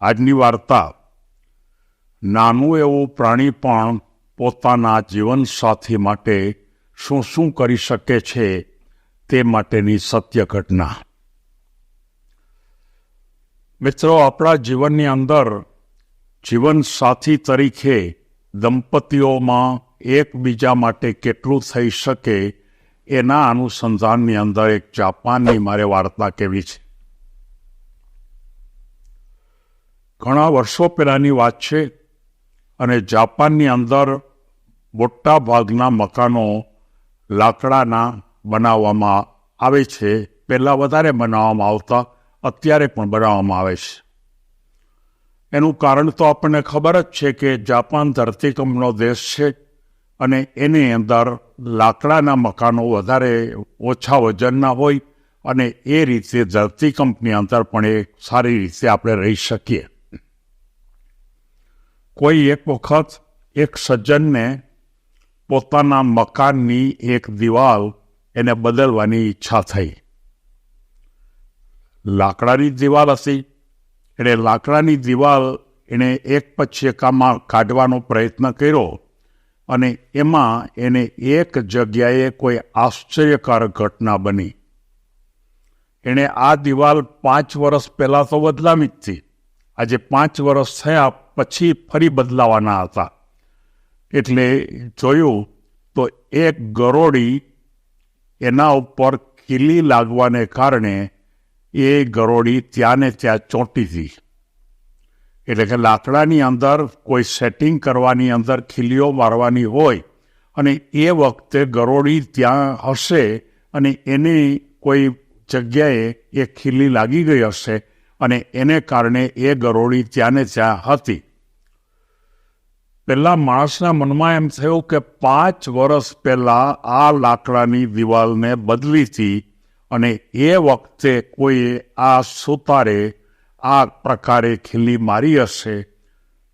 આજની વાર્તા, નાનું એવું પ્રાણી પણ પોતાના જીવનસાથી માટે શું શું કરી શકે છે તે માટેની સત્ય ઘટના મિત્રો, આપણા જીવનની અંદર જીવનસાથી તરીકે દંપતીઓમાં એકબીજા માટે કેટલું થઈ શકે એના અનુસંધાનની અંદર એક જાપાનની મારે વાર્તા કેવી છે. ઘણા વર્ષો પહેલાંની વાત છે અને જાપાનની અંદર મોટા ભાગના મકાનો લાકડાના બનાવવામાં આવે છે. પહેલાં વધારે બનાવવામાં આવતા, અત્યારે પણ બનાવવામાં આવે છે. એનું કારણ તો આપણને ખબર જ છે કે જાપાન ધરતીકંપનો દેશ છે અને એની અંદર લાકડાના મકાનો વધારે ઓછા વજનના હોય અને એ રીતે ધરતીકંપની અંદર પણ એ સારી રીતે આપણે રહી શકીએ. કોઈ એક વખત એક સજ્જનને પોતાના મકાનની એક દિવાલ એને બદલવાની ઈચ્છા થઈ. લાકડાની દિવાલ હતી. એટલે લાકડાની દિવાલ એણે એક પછી એકામાં કાઢવાનો પ્રયત્ન કર્યો અને એમાં એને એક જગ્યાએ કોઈ આશ્ચર્યકારક ઘટના બની. એણે આ દિવાલ પાંચ વર્ષ પહેલાં તો બદલાવી જ હતી. આજે પાંચ વર્ષ થયા પછી ફરી બદલાવાના હતા. એટલે જોયું તો એક ગરોળી એના ઉપર ખીલી લાગવાને કારણે એ ગરોળી ત્યાં ને ત્યાં ચોંટી હતી એટલે કે લાકડાની અંદર કોઈ સેટિંગ કરવાની અંદર ખીલીઓ મારવાની હોય અને એ વખતે ગરોળી ત્યાં હશે અને એની કોઈ જગ્યાએ એ ખીલી લાગી ગઈ હશે અને એને કારણે એ ગરોળી ત્યાંને ત્યાં હતી. પહેલાં માણસના મનમાં એમ થયું કે પાંચ વર્ષ પહેલાં આ લાકડાની દિવાલને બદલી હતી અને એ વખતે કોઈ આ સુતારે આ પ્રકારે ખીલી મારી હશે,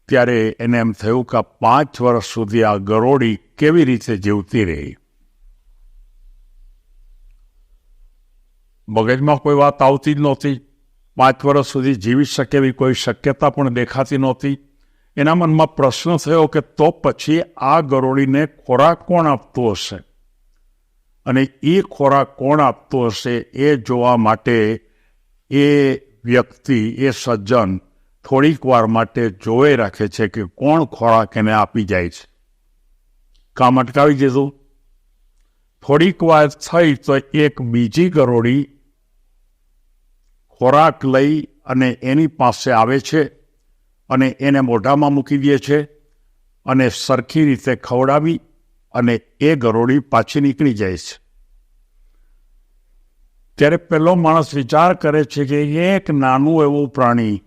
ત્યારે એને એમ થયું કે પાંચ વર્ષ સુધી આ ગરોળી કેવી રીતે જીવતી રહી. મગજમાં કોઈ વાત આવતી જ નહોતી. પાંચ વર્ષ સુધી જીવી શકે એવી કોઈ શક્યતા પણ દેખાતી નહોતી. એના મનમાં પ્રશ્ન થયો કે તો પછી આ ગરોળીને ખોરાક કોણ આપતો હશે? અને એ ખોરાક કોણ આપતો હશે એ જોવા માટે એ વ્યક્તિ, એ સજ્જન થોડીક વાર માટે જોઈ રાખે છે કે કોણ ખોરાક એને આપી જાય છે. કામ અટકાવી દીધું. થોડીક વાર થઈ તો એક બીજી ગરોળી ખોરાક લઈ અને એની પાસે આવે છે અને એને મોઢામાં મૂકી દે છે અને સરખી રીતે ખવડાવી અને એ ગરોળી પાછી નીકળી જાય છે. ત્યારે પહેલો માણસ વિચાર કરે છે કે એક નાનું એવું પ્રાણી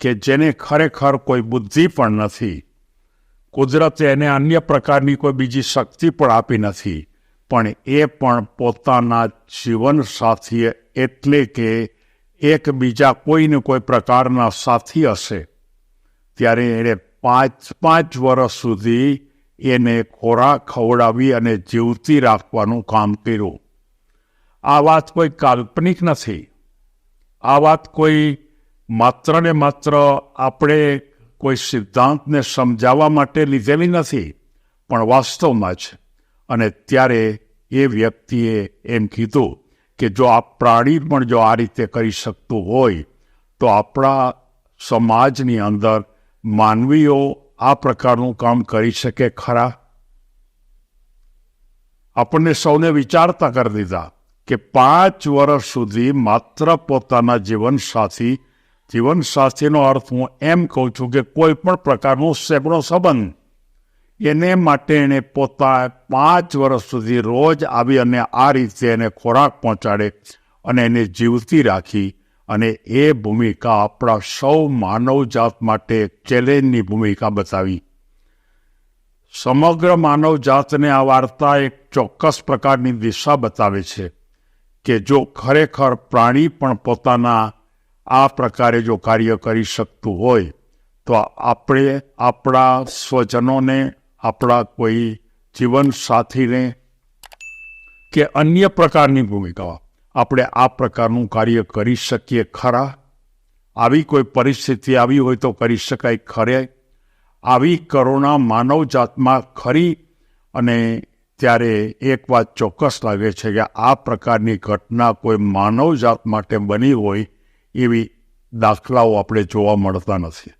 કે જેને ખરેખર કોઈ બુદ્ધિ પણ નથી. કુદરતે એને અન્ય પ્રકારની કોઈ બીજી શક્તિ પણ આપી નથી. પણ એ પણ પોતાના જીવન સાથીએ એટલે કે એકબીજા કોઈને કોઈ પ્રકારના સાથી હશે. ત્યારે એણે પાંચ પાંચ વર્ષ સુધી એને ખોરાક ખવડાવી અને જીવતી રાખવાનું કામ કર્યું. આ વાત કોઈ કાલ્પનિક નથી. આ વાત કોઈ માત્ર ને માત્ર આપણે કોઈ સિદ્ધાંતને સમજાવવા માટે લીધેલી નથી, પણ વાસ્તવમાં છે અને ત્યારે એ વ્યક્તિએ એમ કીધું કે જો આ પ્રાણી પણ જો આ રીતે કરી શકતું હોય, તો આપણા સમાજની અંદર માનવીઓ આ પ્રકારનું કામ કરી શકે ખરા? આપણને સૌને વિચારતા કરી દીધા કે પાંચ વર્ષ સુધી માત્ર પોતાના જીવનસાથી, જીવનસાથીનો અર્થ હું એમ કહું છું કે કોઈ પણ પ્રકારનો સેપડો સંબંધ એને માટે એણે પોતા પાંચ વર્ષ સુધી રોજ આવી અને આ રીતે એને ખોરાક પહોંચાડે અને એને જીવતી રાખી અને એ ભૂમિકા આપણા સૌ માનવજાત માટે ચેલેન્જની ભૂમિકા બતાવી. સમગ્ર માનવજાતને આ વાર્તા એક ચોક્કસ પ્રકારની દિશા બતાવે છે કે જો ખરેખર પ્રાણી પણ પોતાના આ પ્રકારે જો કાર્ય કરી શકતું હોય, તો આપણે આપણા સ્વજનોને આપણા કોઈ જીવન સાથીને કે અન્ય પ્રકારની ભૂમિકા આપણે આ પ્રકારનું કાર્ય કરી શકીએ ખરા? આવી કોઈ પરિસ્થિતિ આવી હોય તો કરી શકાય ખરે? આવી કરુણા માનવ જાતમાં ખરી? અને ત્યારે એક વાત ચોક્કસ લાગે છે કે આ પ્રકારની ઘટના કોઈ માનવ જાત માટે બની હોય એવી દાખલાઓ આપણે જોવા મળતા નથી.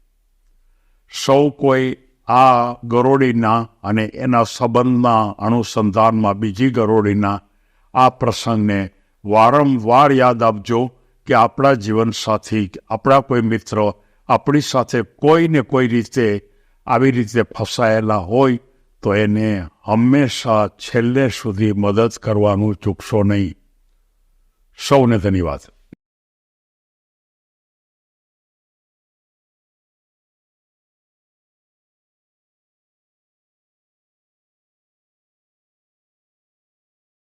સૌ કોઈ આ ગરોળીના અને એના સંબંધના અનુસંધાનમાં બીજી ગરોળીના આ પ્રસંગને વારંવાર યાદ આપજો કે આપણા જીવનસાથી, આપણા કોઈ મિત્ર આપણી સાથે કોઈને કોઈ રીતે આવી રીતે ફસાયેલા હોય તો એને હંમેશા છેલ્લે સુધી મદદ કરવાનું ચૂકશો નહીં. સૌને ધન્યવાદ.